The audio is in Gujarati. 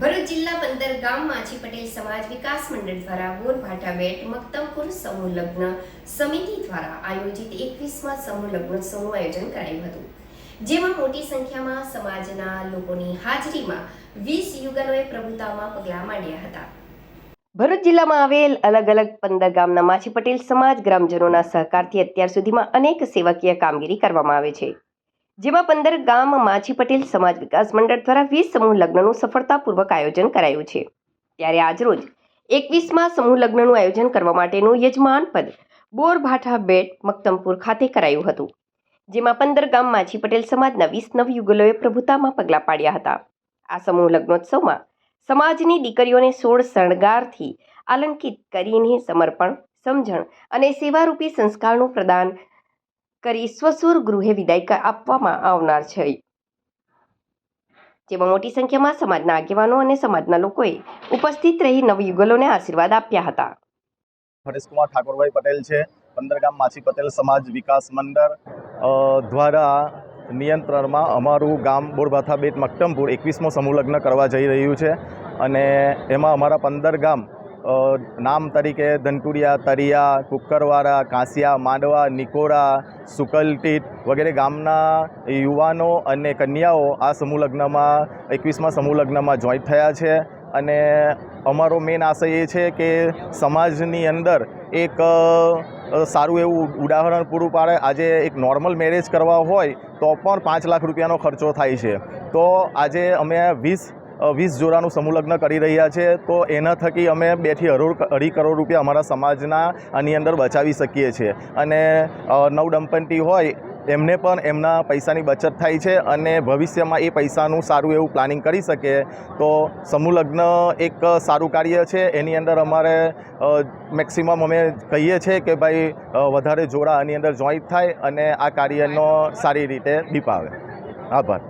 ભરૂચ જિલ્લા પંદર ગામ માછી પટેલ સમાજ વિકાસ મંડળ દ્વારા બોરભાઠા બેટ મક્તમપુર સમૂહ લગ્ન સમિતિ દ્વારા આયોજિત એકવીસમાં સમૂહ લગ્ન સમૂહ આયોજન કરાયું હતું, જેમાં મોટી સંખ્યામાં સમાજના લોકોની હાજરીમાં વીસ યુગલોએ પ્રભુતામાં પગલાં માંડ્યા હતા. ભરૂચ જિલ્લામાં આવેલ અલગ અલગ પંદર ગામના માછી પટેલ સમાજ ગ્રામજનોના સહકારથી અત્યાર સુધીમાં અનેક સેવાકીય કામગીરી કરવામાં આવે છે. જેમાં પંદર ગામ માછી પટેલ સમાજ વિકાસ મંડળ દ્વારા વીસ સમૂહ લગ્નનું સફળતાપૂર્વક આયોજન કરાયું છે. ત્યારે આજરોજ એકવીસમાં સમૂહ લગ્નનું આયોજન કરવા માટેનું યજમાન પદ બોરભાઠા બેટ મક્તમપુર ખાતે કરાયું હતું, જેમાં પંદર ગામ માછી પટેલ સમાજના વીસ નવ યુગલોએ પ્રભુતામાં પગલાં પાડ્યા હતા. આ સમૂહ લગ્નોત્સવમાં સમાજની દીકરીઓને સોળ શણગારથી આલંકિત કરીને સમર્પણ, સમજણ અને સેવારૂપી સંસ્કારનું પ્રદાન કરી સ્વસુર ગૃહે વિદાય આપવામાં આવનાર છે. જેમાં મોટી સંખ્યામાં સમાજના આગેવાનો અને સમાજના લોકોએ ઉપસ્થિત રહી નવયુગલોને આશીર્વાદ આપ્યા હતા. હરેશકુમાર ઠાકોરભાઈ પટેલ છે, પંદરગામ માછી પટેલ સમાજ વિકાસ મંડળ દ્વારા નિયંત્રણમાં અમારું ગામ બોરભાથા બેટ મક્ટમપુર એકવીસમો સમૂહ લગ્ન કરવા જઈ રહ્યું છે. અને એમાં અમારા પંદર ગામ નામ તરીકે ધનટુડિયા તરિયા કુક્કરવાડા કાંસિયા, માંડવા, નિકોરા, સુકલટીટ વગેરે ગામના યુવાનો અને કન્યાઓ આ સમૂહ લગ્નમાં, એકવીસમાં સમૂહ લગ્નમાં જોઈન્ટ થયા છે. અને અમારો મેન આશય એ છે કે સમાજની અંદર એક સારું એવું ઉદાહરણ પૂરું પાડે. આજે એક નોર્મલ મેરેજ કરવા હોય તો પણ પાંચ લાખ રૂપિયાનો ખર્ચો થાય છે. તો આજે અમે વીસ વીસ જોડાનું સમૂહલગ્ન કરી રહ્યા છે. તો એના થકી અમે બેથી અઢી કરોડ રૂપિયા અમારા સમાજના આની અંદર બચાવી શકીએ છીએ. અને નવ દંપતી હોય, એમને પણ એમના પૈસાની બચત થાય છે અને ભવિષ્યમાં એ પૈસાનું સારું એવું પ્લાનિંગ કરી શકે. તો સમૂહ લગ્ન એક સારું કાર્ય છે. એની અંદર અમારે મેક્સિમમ અમે કહીએ છીએ કે ભાઈ વધારે જોડા આની અંદર જોઈન્ટ થાય અને આ કાર્યનો સારી રીતે દીપાવે આભાર.